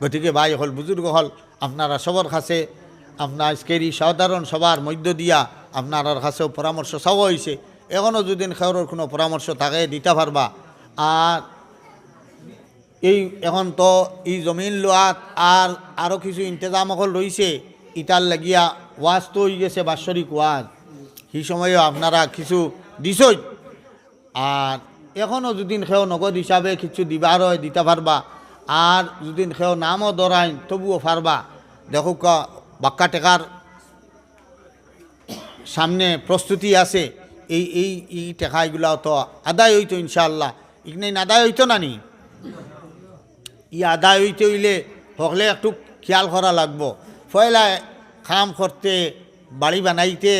গতিকে ভাই হল, বুজুর্গ হল, আপনারা সবার কাছে, আপনার আজকের এই সাধারণ সবার মধ্য দিয়া আপনার কাছেও পরামর্শ চাওয়া হয়েছে এখনও যদি খেয়রের কোনো পরামর্শ তাকে দিতে পারবা। আর এই এখন তো এই জমিন লোয়াত আর আরও কিছু ইন্তজাম অকল রয়েছে ইটার লাগিয়া ওয়াজ তো হয়ে গেছে বাৎসরিক ওয়াজ। সেই সময়ও আপনারা কিছু দিছই। আর এখনও যদিন সেও নগদ হিসাবে কিছু দিবার হয়, দিতে পারবা। আর যদিন সেও নামও ধরাইন তবুও পারবা দেখো বাক্কা টেকার সামনে প্রস্তুতি আছে। এই এই এই টেকাইগুলা তো আদায় হইতো ইনশাআল্লাহ। ইগনাই আদায় হইতো না নি ই আদায় হইতে হইলে হকলে একটু খেয়াল করা লাগবো। পয়লা কাম করতে বাড়ি বানাইতে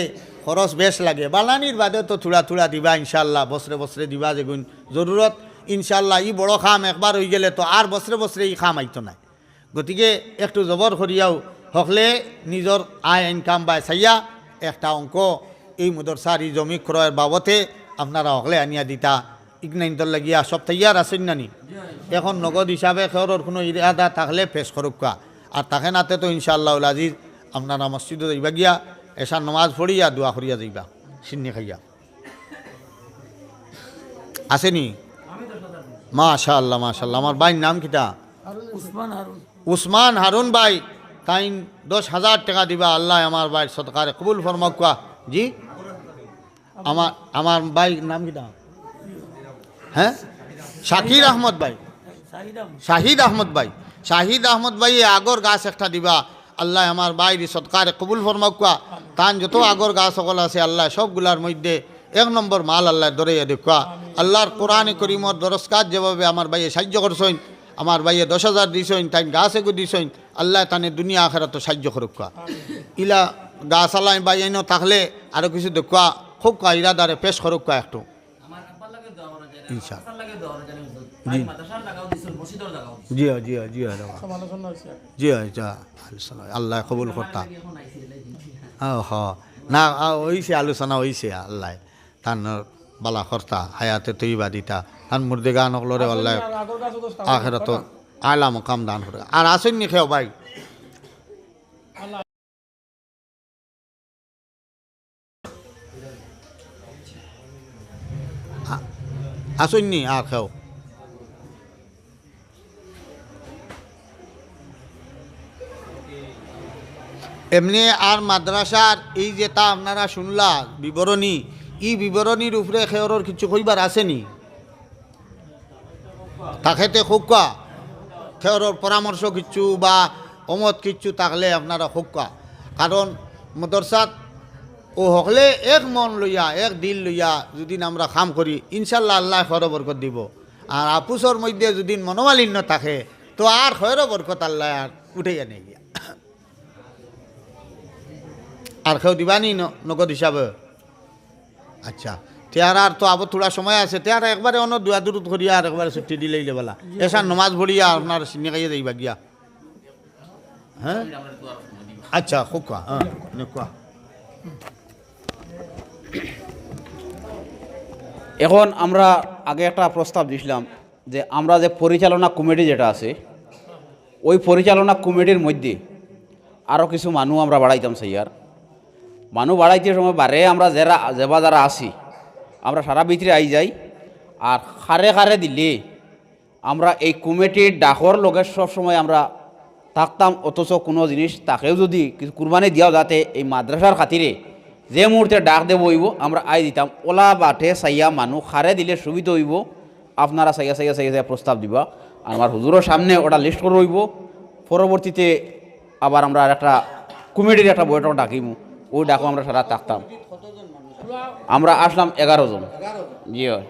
খরচ বেশ লাগে। বানানির বাদে তো থোড়া থুড়া দিবা ইনশাল্লাহ বছরে বছরে দিবা যেগুন জরুরত ইনশাল্লাহ ই বড় খাম, একবার হয়ে গেলে তো আর বছরে বছরে ই খাম আইতো নাই। গতিকে একটু জবর করিয়াও হকলে নিজের আয় ইনকাম বা চাইয়া একটা অঙ্ক এই মুদরসার, এই জমি ক্রয়ের বাবতে আপনারা হকলে আনিয়া দিতা। ইগনাইন্তর লাগিয়া সব তৈয়ার আছেন না নি? এখন নগদ হিসাবে খেয়রের কোনো ইরাদা থাকলে পেশ করুকা আর তাকে নাতে তো ইনশাআল্লাহ আজিজ আপনারা মসজিদে যাইবা গিয়া এসা নমাজ পড়িয়া দোয়া করিয়া যাইবা, সিন্নি খাইয়া। আসেনি মাশাআল্লাহ মাশাআল্লাহ। আমার ভাইয়ের নাম কিটা? উসমান হারুন। উসমান হারুন ভাই তাই দশ হাজার টাকা দিবা আল্লাহ আমার ভাই সৎকারে কবুল ফরমাকুয়া জি? আমার আমার ভাই নাম কিটা? হ্যাঁ? শাকির আহমদ ভাই। শাহিদ আহমদ। ভাই। শাহিদ আহমদ ভাই আগর গাছ একটা দিবা আল্লাহ আমার বাইরে সৎকারে কবুল ফরমাকুয়া তান যত আগর গাছ সকল আছে আল্লাহ সবগুলার মধ্যে এক নম্বর মাল আল্লাহ ধরে দেখুয়া আল্লাহর কোরআনে করিমর দরস্কার যেভাবে আমার ভাইয়ে সাহায্য করছেন আমার ভাইয়ে দশ হাজার দিছেন তাই গাছ এগু দিছেন আল্লাহ তানে দুনিয়া আখেরা তো সাহায্য করুকা ইলা গাছ আল্লাহ ভাই এনে থাকলে আরও কিছু দেখুয়া খুব ইরাদারে পেশ করুকা একটু। যা আল্লাহ। কবুল করতা। হ। না হইছে আলোচনা হইছে আল্লাহ। তান বালা কর্তা হায়াতে তৈবা দিতা। তান মুর্দে গান হকলরে আল্লাহ তো আখেরাত আলা মকাম দান করে আর আসেন নি খেও ভাই। আ- আসেন নি আর খেও এমনি আর মাদ্রাসার এই যেটা আপনারা শুনলা বিবরণী ই বিবরণীর উপরে খেয়রর কিছু কইবার আসেনি তাকেতে হোকা খেয়রর পরামর্শ কিচ্ছু বা অমত কিচ্ছু থাকলে আপনারা হোকা কারণ মদরসাত ও হকলে এক মন লইয়া, এক দিল লইয়া যদি আমরা কাম করি ইনশাল্লাহ আল্লাহ খর বরকত দিব। আর আপুসর মধ্যে যদি মনোমালিন্য থাকে, তো আর খয়ের বরকত আল্লাহ আর উঠে আনে। গিয়া আর কেউ দিবানি নগদ হিসাবে আচ্ছা তেয়ার আর তো আবার থোড়া সময় আছে তেয়ার একবারে অন্য দুয়া দূর করিয়া আর একবারে ছুটি দিলেই লেবেলা এসা নমাজ ভরিয়া আপনার চিনি খাইয়ে যাইবা গিয়া। হ্যাঁ। আচ্ছা খুব কোয়া হ্যাঁ কোয়া এখন আমরা আগে একটা প্রস্তাব দিছিলাম যে আমরা যে পরিচালনা কমিটি যেটা আছে, ওই পরিচালনা কমিটির মধ্যে আরও কিছু মানুষ আমরা বাড়াইতাম সেইয়ার মানুষ বাড়াইতে সময় বারে আমরা যারা, যেবা যারা আছি আমরা সারা ভিতরে আই যাই। আর খারে খারে দিলে আমরা এই কমিটির ডাকর লগে সবসময় আমরা থাকতাম, অথচ কোনো জিনিস তাকেও যদি কিছু কুরবানি দিয়াও যাতে এই মাদ্রাসার খাতিরে যে মুহূর্তে ডাক দেব হইব, আমরা আই দিতাম, ওলা বাটে সাইয়া মানুষ খারে দিলে সুবিধা হইব। আপনারা সাইয়া সাইয়া সাইয়া সাইয়া প্রস্তাব দিবা। আমার হুজুরের সামনে ওটা লিস্ট করে রইব। পরবর্তীতে আবার আমরা একটা কমিটির একটা বৈঠক ডাকিমু। ওই ডাকো আমরা সারা থাকতাম। আমরা আসলাম এগারো জন। জি হয়।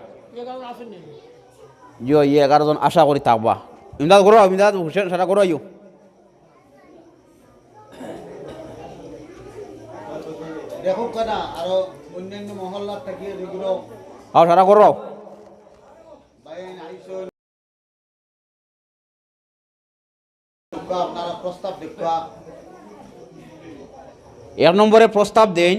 জি হয়, ইয়ে এগারো জন আশা করি থাকবা। ইমদাদ করো ইমদাদ হুসেন সারা করো আইও দেখো কেনা আরও অন্যান্য মহল্লার থাকিয়ে যেগুলো আর সারা করো। আপনারা প্রস্তাব দেখবা। এক নম্বরে প্রস্তাব দেন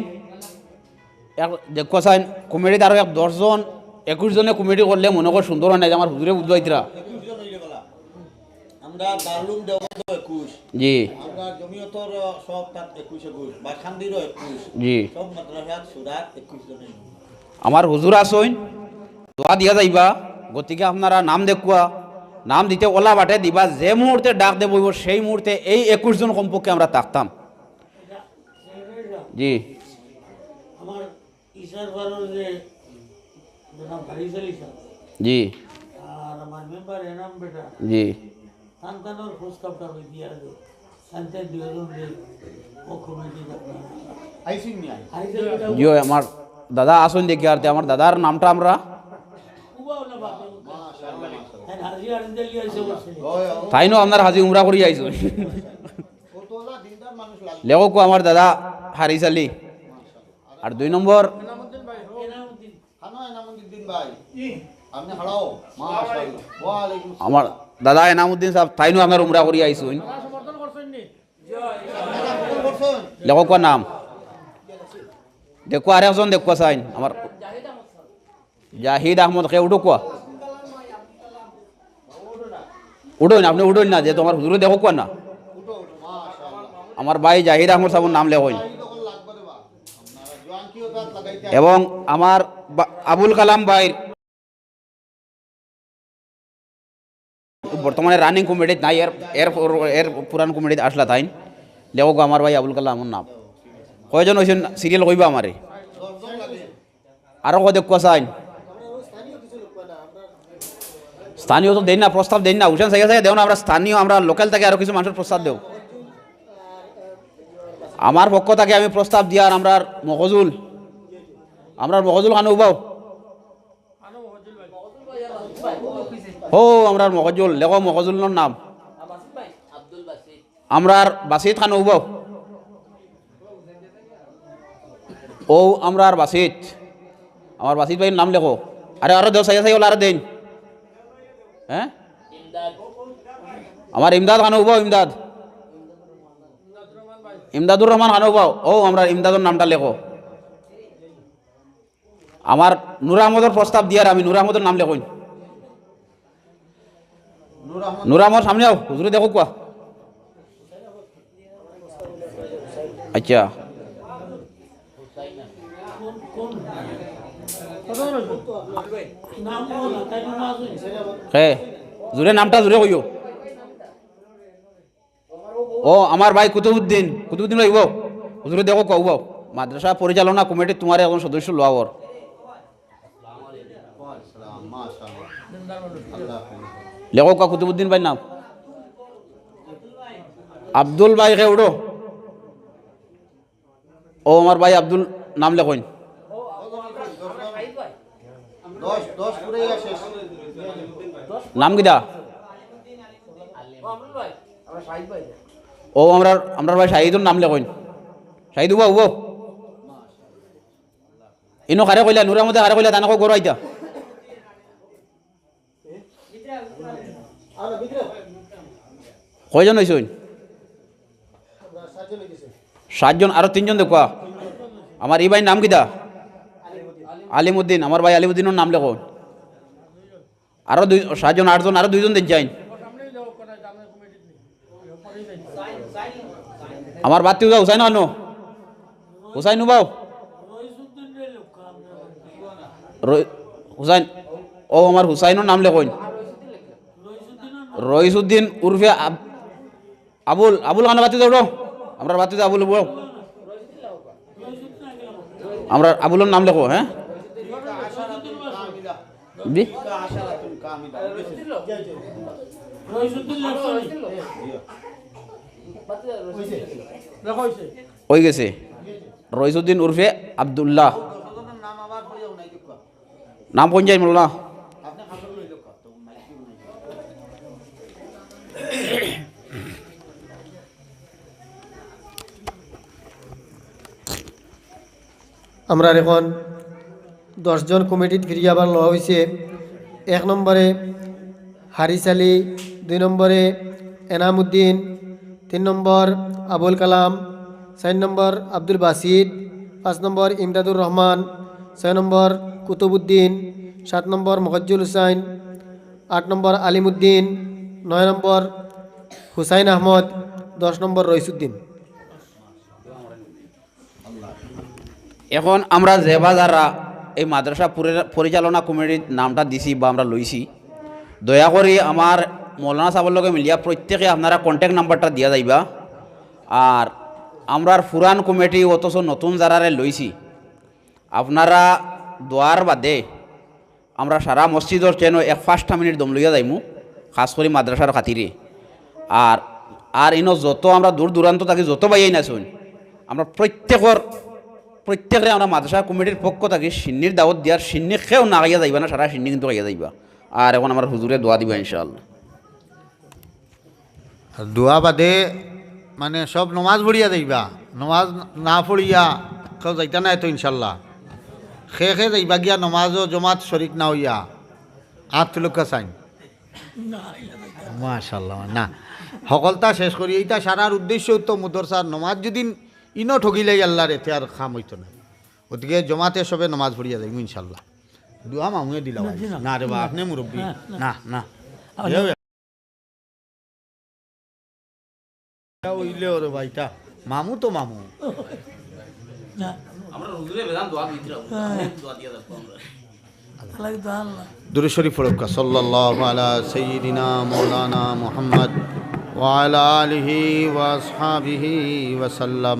এক দেখো চাই কমিটিতে আরও এক দশজন একুশ জনে কমিটি করলে মনে কর সুন্দর হয় না আমার হুজুরে বুঝবাইতরা জি। জি। আমার হুজুর আসইন দোয়া দিয়া যাইবা গতিকে আপনারা নাম দেখুয়া নাম দিতে ওলা বাটে দিবা যে মুহূর্তে ডাক দেব সেই মুহূর্তে এই একুশ জন কমপক্ষে আমরা থাকতাম জি। আমার বারোর যে জি। আর আমার মেম্বার এনাম বেটা। জি। সন্তানোর প্রস্তাবটা আমি দিয়া দে সন্তান দুজন যে ও কমিটি আইসিন নিয়ে জিও আমার দাদা আসুন দেখি আর আমার দাদার নামটা আমরা না হ্যাঁ বসে তাইনো আপনার হাজি উমরা করি আইছো কতলা দিনদার মানুষ লাগে লেখো কো আমার দাদা হারিস আলী। আর দুই নম্বর। আমার দাদা এনামুদ্দিন সাহেব, তাইনো আপনার উমরা করি আইসুন সমর্থন করছেন নি আসসালাম করছেন লেখো কোয়া নাম। দেখো আর একজন দেখো চাইন। আমার জাহিদ আহমদ খে উঠো কোয়া উঠোন আপনি উঠোন না যে তোমার হুজুরে দেখো কোয়া না। আমার ভাই জাহিদ আহমদ সাহেবের নাম লেখইন এই তখন লাগবে রে বা আপনারা জোয়ান কি ওটা লাগাইতে এবং আমার আবুল কালাম ভাই বর্তমানে রানিং কমিটিত নাই, এর এর এর পুরান কমিটিত আসলা তাইন। লেখক আমার ভাই আবুল কালাম আমার নাম। কয়জন হয়েছেন সিরিয়াল কইবা আমারে? আরও দেখুয়া চাইন? স্থানীয় তো দেন না, প্রস্তাব দেন না। হুসেন সাইয়া সাইয়া দেও আমরা স্থানীয়, আমরা লোকাল থেকে আরও কিছু মানুষের প্রস্তাব দেও। আমার পক্ষ থেকে আমি প্রস্তাব দিয়ার আমরা মকজুল আমরা মগজুল খানো উবাও ও আমরা মগজুল, লেখো মকজুলের নাম। আমরার বাসিত খানো উবাও ও আমরার বাসিত আমার বাসিত ভাইয়ের নাম লেখো। আরে আরও দেও সাইয়া সাইয়া আরও দেন হ্যাঁ আমার ইমদাদ খানো উবাও ইমদাদ। ইমদাদুর রহমান খানো উবাও ও আমরা ইমদাদুর নামটা লেখো। আমার নুর আহমদের প্রস্তাব দিয়ার আমি নুর আহমদের নাম লেখইন নূর আহমদ সামনে আও হুজুরে দেখো কোয়া আচ্ছা। নাম বলো তাই না আসুন হে জুরে নামটা জুরে কইও ও আমার ভাই কুতুবুদ্দিন কুতুবুদ্দিন ভাই হুজুরে দেখো কও মাদ্রাসা পরিচালনা কমিটি তোমার একজন সদস্য লোয়াবর মাশাআল্লাহ আল্লাহ হাফেজ লেখো কা কুতুবুদ্দিন ভাই নাম? আব্দুল ভাই কে উড়ো? ও আমার ভাই আব্দুল, নাম লেখইন। নাম কিদা ও আমরা আমরা ভাই শাহিদুর নাম লেখইন। শাহিদু উবাও ইনো খারে কইলা নুরা মধ্যে খারে কইলা, তানকো গরো আইতা কয়জন হয়েছেন সাতজন আরও তিনজন দেখুয়া আমার এই ভাই নাম কিতা আলিমুদ্দিন, আমার ভাই আলিমুদ্দিনের নাম লেখো। আরও দুই, সাতজন, আটজন, আরও দুইজন দিন যাইন আমার বাতি উজা হুসাইন আনো। হুসাইন উবাও। হুসাইন, ও আমার হুসাইনের নাম লেখইন রইসুদ্দিন উর্ফে আব- আবুল আবুল খানা বাতি দৌড়ো আমরা বাতি আবুল উবাও আমরা আবুলের নাম লেখো হ্যাঁ? জি ওই গেছে। রইসুদ্দিন উর্ফে আবদুল্লাহ। নাম কোন যাই মোল্লা আপনি হাসল লই দেখো তো মাইকি নাই আমরা এখন দশজন কমিটিত ফিরিয়ে আবার লওয়া হয়েছে এক নম্বরে হারিস আলী, দুই নম্বরে এনামুদ্দিন, তিন নম্বর আবুল কালাম চার নম্বর আব্দুল বাসিদ পাঁচ নম্বর ইমদাদুর রহমান ছয় নম্বর কুতুবুদ্দিন সাত নম্বর মহজ্জুল হুসাইন আট নম্বর আলিমুদ্দিন, নয় নম্বর হুসাইন আহমদ, দশ নম্বর রইসুদ্দিন এখন আমরা যেবা যারা এই মাদ্রাসা পরি- পরিচালনা কমিটির নামটা দিছি বা আমরা লইছি, দয়া করে আমার মৌলানা সাহেবের লগে মিলিয়া প্রত্যেকে আপনারা কন্ট্যাক্ট নাম্বারটা দিয়া যাইবা। আর আমরার পুরান কমিটি অথচ নতুন যারারে লইছি, আপনারা দোয়ার বাদে আমরা সারা মসজিদর চেন এক পাঁচটা মিনিট দম লইয়া যাইমু, খাস করে মাদ্রাসার খাতিরে আর আর ইনো যত আমরা দূর দূরান্ত থাকি যত বাইয়াই নাচুন আমরা প্রত্যেকর প্রত্যেকে আমরা মাদ্রাসা কমিটির পক্ষ থাকি সিন্নির দাওয়াত দিয়ার সিন্নি খেয়েও না গাইয়া যাইবা না সারা সিন্নি কিন্তু গাইয়া যাইবা। আর এখন আমার হুজুরে দোয়া দিবা, ইনশাআল্লাহ। আর দোয়া বাদে মানে সব নমাজ পড়িয়া যাইবা। নমাজ না পড়িয়া কেউ যাইতা নাই তো ইনশাল্লাহ খে খে যাইবা গিয়া নমাজও জমাত শরিক না হইয়া। আট লোক চাইন। মাশাল্লাহ না। সকলতা শেষ করি এইটা সারার উদ্দেশ্য তো মুদরসার নমাজ যদি ইনো ঠগিলাই আল্লাহর এতে আর খাম হইতো না গতিকে জমাতে সবে নমাজ পড়িয়া যাইব ইনশাল্লাহ দোয়া মামুয়ে দিলা না রে বা আপনি মুরব্বী না না। ওইলে ওরে ভাইটা মামু তো মামু। না। আমরা হুজুরে বেদান দোয়া দিতে দোয়া দিয়ে রাখব আমরা। আল্লাহ তো আল্লাহ। দুরু শরীফ ফরক্কা সাল্লাল্লাহু আলা সাইয়্যিদিনা মাওলানা মুহাম্মদ ওয়া আলা আলিহি ওয়া আসহাবিহি ওয়া সাল্লাম।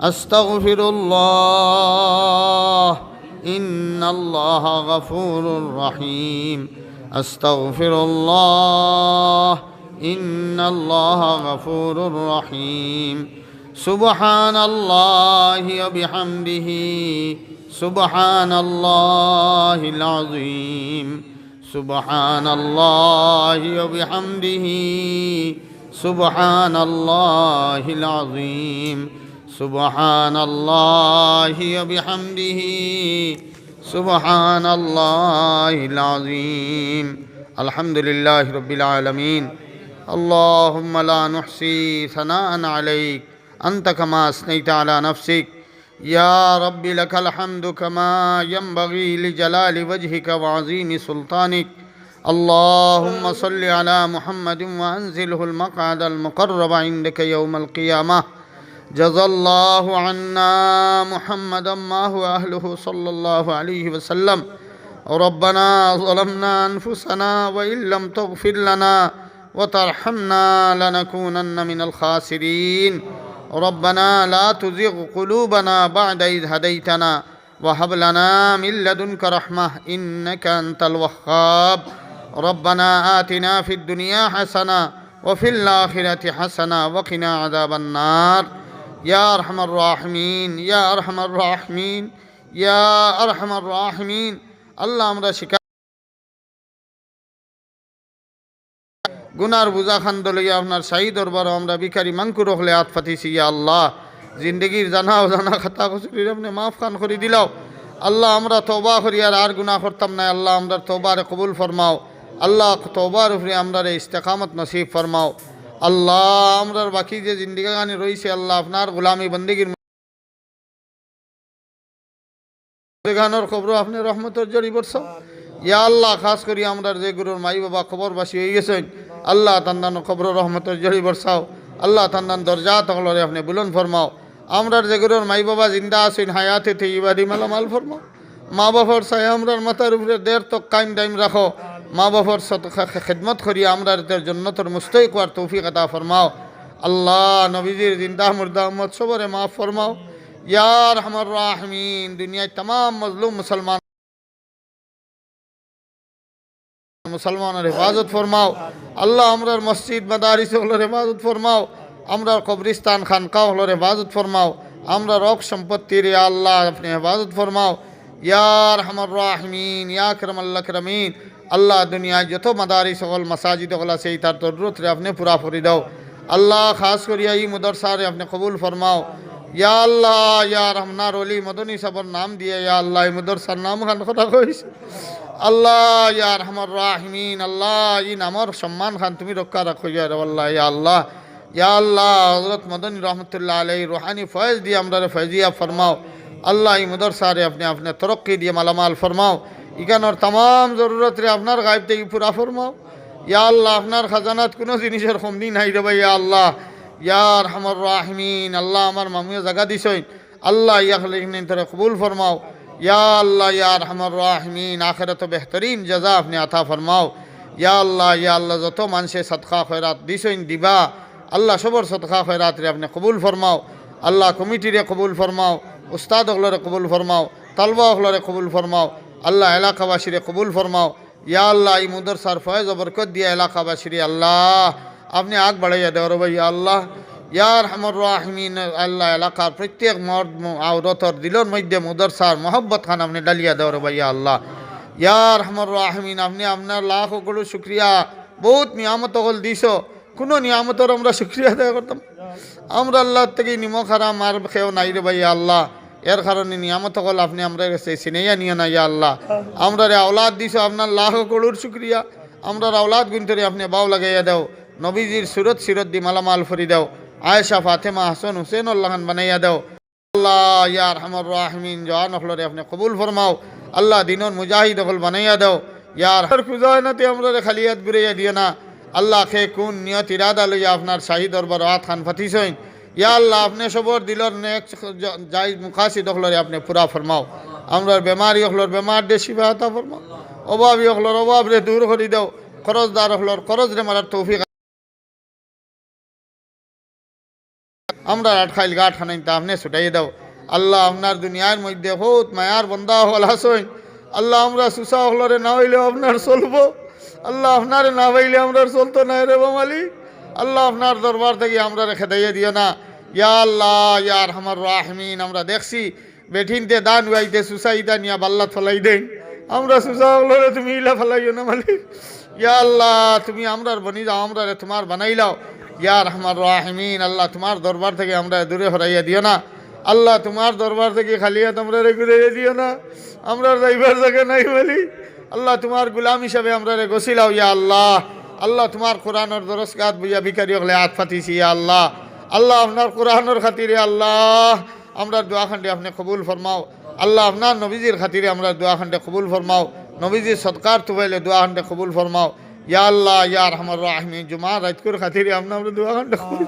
أستغفر الله. إن الله غفور رحيم. أستغفر الله. إن الله غفور رحيم. سبحان الله وبحمده. سبحان الله العظيم. سبحان الله وبحمده. سبحان الله العظيم. سبحان الله وبحمده. سبحان الله العظيم. الحمد لله رب العالمين اللهم لا نحصي ثناء عليك. أنت كما أثنيت على نفسك. يا رب لك الحمد كما ينبغي لجلال وجهك وعظيم سلطانك. اللهم صل على محمد وأنزله المقعد المقرب عندك يوم القيامة. جزى الله عنا محمدا ما هو أهله صلى الله عليه وسلم ربنا ظلمنا أنفسنا وإن لم تغفر لنا وترحمنا لنكونن من الخاسرين ربنا لا تزغ قلوبنا بعد إذ هديتنا وهب لنا من لدنك رحمة إنك أنت الوهاب ربنا آتنا في الدنيا حسنة وفي الآخرة حسنة وقنا عذاب النار ইয়া আরহামার রাহমিন, ইয়া আরহামার রাহমিন, ইয়া আরহামার রাহমিন। আল্লাহ আমরা শিকা গুনার বুজা খান দলিয়া আপনার সাই দরবার আমরা ভিখারি মাংকুর হলে হাত ফাটিছি, ইয়া আল্লাহ। জিন্দগির জানা জানা খাতা কচুরির আপনি মাফ খান করে দিলাও। আল্লাহ আমরা তোবা করি আর আর গুণা করতাম না, আল্লাহ আমরা তোবার কবুল ফরমাও। আল্লাহ তোবার উপরে আমরা ইস্তেকামত নসিব ফরমাও। আল্লাহ আমরার বাকি যে জিন্দিগানি রয়েছে আল্লাহ আপনার গোলামি বন্দিগির গানোর খবর আপনি রহমতের জড়ি বর্ষ ইয়া আল্লাহ খাস করি আমরা যে গুরুর মাই বাবা খবরবাসী হয়ে গেছেন আল্লাহ তান্দান খবর রহমতের জড়ি বর্ষাও আল্লাহ তান্দান দরজা তকলরে আপনি বুলন ফরমাও। আমরার যে গুরুর মাই বাবা জিন্দা আছেন হায়াতে থে ইবাদি মালামাল ফরমাও। মা বাবার সাই আমরার মাথার উপরে দের তো কাইম টাইম রাখো। মা বাবার খেদমত করি, আমরা তোর জন্নতর মুস্তই কোয়ার তৌফিক আতা ফরমাও। আল্লাহ নবীজির জিন্দা মুর্দা আহমদ সবরে মা ফরমাও। ইয়ার হামার রাহমিন, দুনিয়ায় তমাম মজলুম মুসলমান মুসলমানের হেফাজত ফরমাও। আল্লাহ আমরার মসজিদ, মাদারিস হলোর হেফাজত ফরমাও। আমরার কবরিস্তান খানকা হলোর হেফাজত ফরমাও। আমরা রক সম্পত্তির আল্লাহ আপনি হেফাজত ফরমাও। ইয়ার হামর রাহমিন, ইয়া করম আল্লাহ করমিন আল্লাহ দুনিয়ায় যত মাদারিস হল, মসাজিদ হল, সেই তার তরুত আপনি পুরা ফরি দাও। আল্লাহ খাস করিয়া ই মদরসারে আপনি কবুল ফরমাও। ইয়া আল্লাহ, ইয়া রহমার অলি মদনী সাবর নাম দিয়ে, ইয়া আল্লাহ, এই মদরসার নাম খান কথা কইস। আল্লাহ, ইয়া রহমর রাহমিন, আল্লাহ ই নামর সম্মান খান তুমি রক্ষা রাখো, ইয়া আল্লাহ ইয়া আল্লাহ। ইয়া আল্লাহ হজরত মদনী রহমতুল্লাহ আলাই রুহানি ফয়েজ দিয়ে আমরা ফয়জিয়া ফরমাও। আল্লাহ এই মদরসারে আপনি আপনি তরক্কি দিয়ে মালামাল ফরমাও। ইখানোর তাম জরুরত রে আপনার গাইব থেকে পুরা ফরমাও। ইয়া আল্লাহ, আপনার খাজানাত কোনো জিনিসের কমতি নাই রে ভাই, ইয়া আল্লাহ। ইয়ার হামর রাহমিন, আল্লাহ আমার মামুয়ে জাগা দিছইন আল্লাহ ইয়াখলে ইহনিন কবুল ফরমাও। ইয়া আল্লাহ ইয়ার হামর রাহমিন আখেরাত বেহতরিন জাজা আপনি আতা ফরমাও। ইয়া আল্লাহ ইয়া আল্লাহ, যত মানুষে সদকা, খয়রাত দিছইন দিবা। আল্লাহ সবর সদকা খয়রাত রে আপনি কবুল ফরমাও। আল্লাহ কমিটিরে কবুল ফরমাও। উস্তাদ হলরে কবুল ফরমাও তালবা হলরে কবুল ফরমাও, আল্লাহ এলাকাবাসীরে কবুল ফরমাও। ইয়া আল্লাহ, এই মুদরসার ফয়েজ বরকত দিয়ে এলাকাবাসীরে আল্লাহ। আপনি আগ বাড়াইয়া দেওয়ার ভাই আল্লাহ। ইয়ার হামর রাহমিন, আল্লাহ এলাকার প্রত্যেক মর্দ আওরতর দিলর মধ্যে মুদরসার মোহব্বত খান আপনি ডালিয়া দেওয়ার ভাই আল্লাহ। ইয়ার হামর রাহমিন, আপনি আপনার লাখ করু শুক্রিয়া। বহুত নিয়ামত হল দিছ। কোনো নিয়ামতর আমরা শুক্রিয়া আদায় করতাম। আমরা আল্লাহ থেকে নিমখ হারাম আর খেয়েও নাই রে ভাই আল্লাহ। এর কারণে নিয়ামত হল আপনি আমরা কাছে সিনেইয়া নিয়ে না, ইয়া আল্লাহ। আমরা রে আওলাদ দিছ, আপনার লাখ করুর শুক্রিয়া। আমরা আওলাদ গুনতরে, আপনি বাউ লাগাইয়া দাও। নবীজির সুরত সিরত দি মালামাল ফরি দাও। আয়েশা, ফাতেমা, হাসান, হুসেন উল্লাহান বানাইয়া দাও। আল্লাহ ইয়ার হামর রাহমিন জওয়ান হলরে আপনি কবুল ফরমাও। আল্লাহ দিনর মুজাহিদ হল বানাইয়া দাও। ইয়ার হর খুজায় নাতে আমরা খালিয়াত ঘুরাইয়া দিও না। আল্লাহ খে কোন নিয়ত ইরাদা লইয়া আপনার শাহী দরবার আত খান ফাতিসইন ইয়া আল্লাহ, আপনি সবর দিলর নেক, যাই মুখাসি দখলরে আপনি পুরা ফরমাও। আমরা বেমারি হলর বেমার দে শিবা আতা ফরমাও। অভাবী হলর অভাব রে দূর করি দাও। খরচদার হলর খরচ রে মারার তৌফিক আমরা আটখাইল গাঠ খানাইন তা আপনি ছুটাই দাও। আল্লাহ আপনার দুনিয়ার মধ্যে বহুত মায়ার বন্দা হল হাসইন আল্লাহ আমরা সুসা হলরে না হইলে আপনার চলবো। আল্লাহ আপনারে না হইলে আমরা চলতো না রে মালিক আল্লাহ আপনার দরবার থেকে আমরা রেখে দিয়ে দিও না। ইয়া আল্লাহ ইয়ার আমার রাহমিন, আমরা দেখছি বেঠিনতে দান উয়াইতে সুসাইদা নিয়া বাল্লাত ফলাই দেন। আমরা সুসা হলরে তুমি ইলা ফেলাইও না মালিক ইয়া আল্লাহ, তুমি আমরার বনি যাও, আমরা রে তোমার বানাইলাও ইয়া রহমান রাহমিন, আল্লাহ তোমার দরবার থেকে আমরা দূরে হরাইয়া দিও না। আল্লাহ তোমার দরবার থেকে খালিয়া তোমরা রে ঘুরাইয়া দিও না। আমরা যাইবার জায়গা নাই বলি। আল্লাহ তোমার গুলাম হিসাবে আমরা রে গছিলাও ইয়া আল্লাহ। আল্লাহ তোমার কোরআনের দরসকাত বুঝা ভিকারি হলে হাত ইয়া আল্লাহ। আল্লাহ আপনার কোরআনের খাতিরে আল্লাহ। আমরা দোয়াখান্ডে আপনি কবুল ফরমাও। আল্লাহ আপনার নবীজির খাতিরে আমরা দোয়াখান্ডে কবুল ফরমাও। নবীজির সৎকার তুবাইলে দোয়াখান্ডে কবুল ফরমাও। ইয়া আল্লাহ ইয়া রহমান। রাহমিন জুমা রাজকুর খাতিরে আমরা আমরা দোয়াখান্ডে কবুল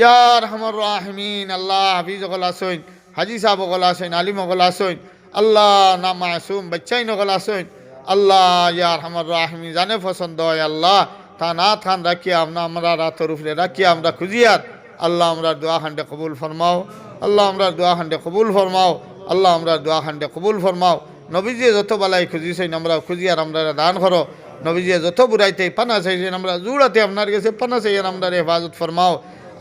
ইয়া রহমান রাহমিন। আল্লাহ হাফিজ গল আসইন হাজি সাহেব গল আসইন আলিম গল আসইন আল্লাহ না মাসুম বাচ্চাই নগল আসইন আল্লাহ, ইয়া রহমান রাহমিন, জানে পছন্দ হয় আল্লাহ। তা না থান রাখিয়া আমরা আমরা রাতর উপরে রাখিয়া আমরা খুঁজিয়ার আল্লাহ, আমরা দোয়া খান্ডে কবুল ফরমাও। আল্লাহ, আমরা দোয়া খান্ডে কবুল ফরমাও। আল্লাহ, আমরা দোয়া খান্ডে কবুল ফরমাও। নবীজিয়ে যত বালাই খুঁজিছেন আমরা খুঁজিয়ার আমরা দান করো। নবীজিয়ে যত বুড়াইতে পানা চাইছেন আমরা জুড়াতে আপনার কাছে পানা চাইছেন আমরা হেফাজত ফরমাও।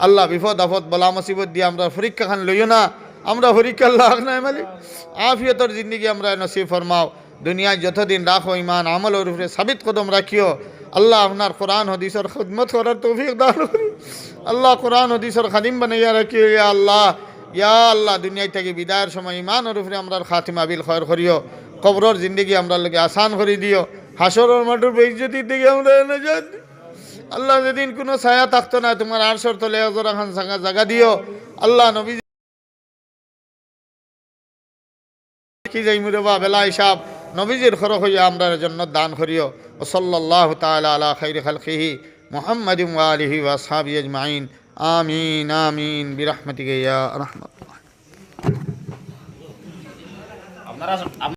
আল্লাহ, বিপদ আপদ, বলা মুসিবত দিয়ে আমরা পরীক্ষা খান লইও না। আমরা পরীক্ষা লাগ নাই মালিক। আফিয়তর জিন্দগি আমরা নসিব ফরমাও। দুনিয়ায় যতদিন রাখো ইমান আমল ওর উপরে সাবিত কদম রাখিও, আল্লাহ আপনার কোরআন, হদিসর খুদমত করার তৌফিক দান করি আল্লাহ কোরআন, হদিসর খাদিম বানাইয়া রাখিও, ইয়া আল্লাহ ইয়া আল্লাহ, দুনিয়ায় থেকে বিদায়ের সময় ইমান ওর উপরে আমরা খাতিমা বিল খয়র করিও, কবরর জিন্দগি আমরা লোকে আসান করে দিও হাসরের মাঠের বেইজ্জতির দিকে আমরা নজর দিই। আল্লাহ যেদিন কোনো ছায়া থাকতো না, তোমার আরশর তলে এজরা খান জায়গা দিও। আল্লাহ নবী কি যাই মুরে বা বেলা হিসাব নবীজির খর হইয়া আমরার জন্য দান করিও। ও সল্লাহ তালা আলা খাইরি খালকিহি মোহাম্মদ আলহি আলিহি ওয়া আসহাবি আজমাইন। আমিন আমিন বিরাহমতি গিয়া রহমত আপনারা